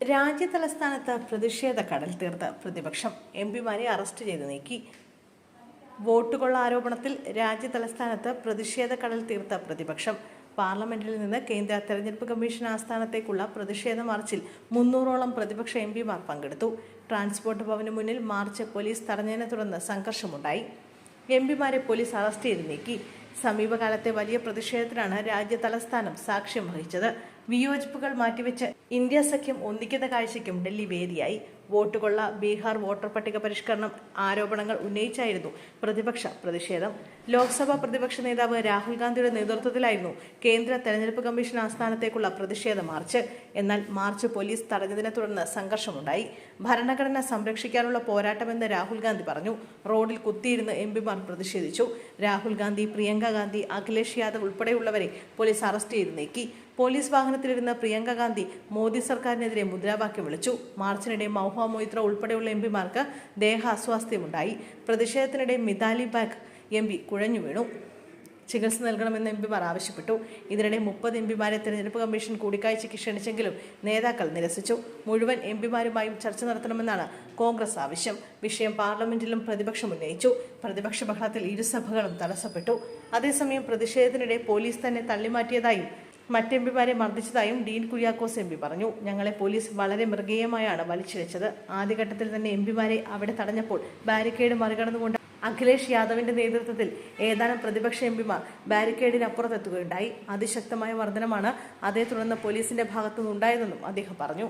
രാജ്യതലസ്ഥാനത്ത് പ്രതിഷേധ കടൽ തീർത്ത് പ്രതിപക്ഷം എം പിമാരെ അറസ്റ്റ് ചെയ്ത് നീക്കി. വോട്ടുകൊള്ള ആരോപണത്തിൽ രാജ്യതലസ്ഥാനത്ത് പ്രതിഷേധ കടൽ തീർത്ത പ്രതിപക്ഷം. പാർലമെന്റിൽ നിന്ന് കേന്ദ്ര തെരഞ്ഞെടുപ്പ് കമ്മീഷൻ ആസ്ഥാനത്തേക്കുള്ള പ്രതിഷേധ മാർച്ചിൽ മുന്നൂറോളം പ്രതിപക്ഷ എം പിമാർ പങ്കെടുത്തു. ട്രാൻസ്പോർട്ട് ഭവന് മുന്നിൽ മാർച്ച് പോലീസ് തടഞ്ഞതിനെ തുടർന്ന് സംഘർഷമുണ്ടായി. എം പിമാരെ പോലീസ് അറസ്റ്റ് ചെയ്ത് നീക്കി. സമീപകാലത്തെ വലിയ പ്രതിഷേധത്തിനാണ് രാജ്യ തലസ്ഥാനം സാക്ഷ്യം വഹിച്ചത്. വിയോജിപ്പുകൾ മാറ്റിവെച്ച് ഇന്ത്യ സഖ്യം ഒന്നിക്കുന്ന കാഴ്ചയ്ക്കും ഡൽഹി വേദിയായി. വോട്ടുകൊള്ള ബീഹാർ വോട്ടർ പട്ടിക പരിഷ്കരണം ആരോപണങ്ങൾ ഉന്നയിച്ചായിരുന്നു പ്രതിപക്ഷ പ്രതിഷേധം. ലോക്സഭാ പ്രതിപക്ഷ നേതാവ് രാഹുൽ ഗാന്ധിയുടെ നേതൃത്വത്തിലായിരുന്നു കേന്ദ്ര തെരഞ്ഞെടുപ്പ് കമ്മീഷൻ ആസ്ഥാനത്തേക്കുള്ള പ്രതിഷേധ മാർച്ച്. എന്നാൽ മാർച്ച് പോലീസ് തടഞ്ഞതിനെ തുടർന്ന് സംഘർഷമുണ്ടായി. ഭരണഘടന സംരക്ഷിക്കാനുള്ള പോരാട്ടമെന്ന് രാഹുൽ ഗാന്ധി പറഞ്ഞു. റോഡിൽ കുത്തിയിരുന്ന് എം പിമാർ പ്രതിഷേധിച്ചു. രാഹുൽ ഗാന്ധി പ്രിയങ്ക ഗാന്ധി അഖിലേഷ് യാദവ് ഉൾപ്പെടെയുള്ളവരെ പോലീസ് അറസ്റ്റ് ചെയ്ത് നീക്കി. പോലീസ് വാഹനത്തിലിരുന്ന പ്രിയങ്ക ഗാന്ധി മോദി സർക്കാരിനെതിരെ മുദ്രാവാക്യം വിളിച്ചു. മാർച്ചിനിടെ മൗഹ മൊയ്ത്ര ഉൾപ്പെടെയുള്ള എം പിമാർക്ക് ദേഹാസ്വാസ്ഥ്യമുണ്ടായി. പ്രതിഷേധത്തിനിടെ മിതാലി ബാഗ് എം പി കുഴഞ്ഞു വീണു. ചികിത്സ നൽകണമെന്ന് എം പിമാർ ആവശ്യപ്പെട്ടു. ഇതിനിടെ മുപ്പത് എം പിമാരെ തെരഞ്ഞെടുപ്പ് കമ്മീഷൻ കൂടിക്കാഴ്ചയ്ക്ക് ക്ഷണിച്ചെങ്കിലും നേതാക്കൾ നിരസിച്ചു. മുഴുവൻ എം പിമാരുമായും ചർച്ച നടത്തണമെന്നാണ് കോൺഗ്രസ് ആവശ്യം. വിഷയം പാർലമെന്റിലും പ്രതിപക്ഷം ഉന്നയിച്ചു. പ്രതിപക്ഷ ബഹളത്തിൽ ഇരുസഭകളും തടസ്സപ്പെട്ടു. അതേസമയം പ്രതിഷേധത്തിനിടെ പോലീസ് തന്നെ തള്ളിമാറ്റിയതായും മറ്റ് എം പിമാരെ മർദ്ദിച്ചതായും ഡീൻ കുര്യാക്കോസ് എം പി പറഞ്ഞു. ഞങ്ങളെ പോലീസ് വളരെ മൃഗീയമായാണ് വലിച്ചിഴച്ചത്. ആദ്യഘട്ടത്തിൽ തന്നെ എം പിമാരെ അവിടെ തടഞ്ഞപ്പോൾ ബാരിക്കേഡ് മറികടന്നുകൊണ്ട് അഖിലേഷ് യാദവിന്റെ നേതൃത്വത്തിൽ ഏതാനും പ്രതിപക്ഷ എം പിമാർ ബാരിക്കേഡിനപ്പുറത്തെത്തുകയുണ്ടായി. അതിശക്തമായ മർദ്ദനമാണ് അതേ തുടർന്ന് പോലീസിന്റെ ഭാഗത്തുനിന്നുണ്ടായതെന്നും അദ്ദേഹം പറഞ്ഞു.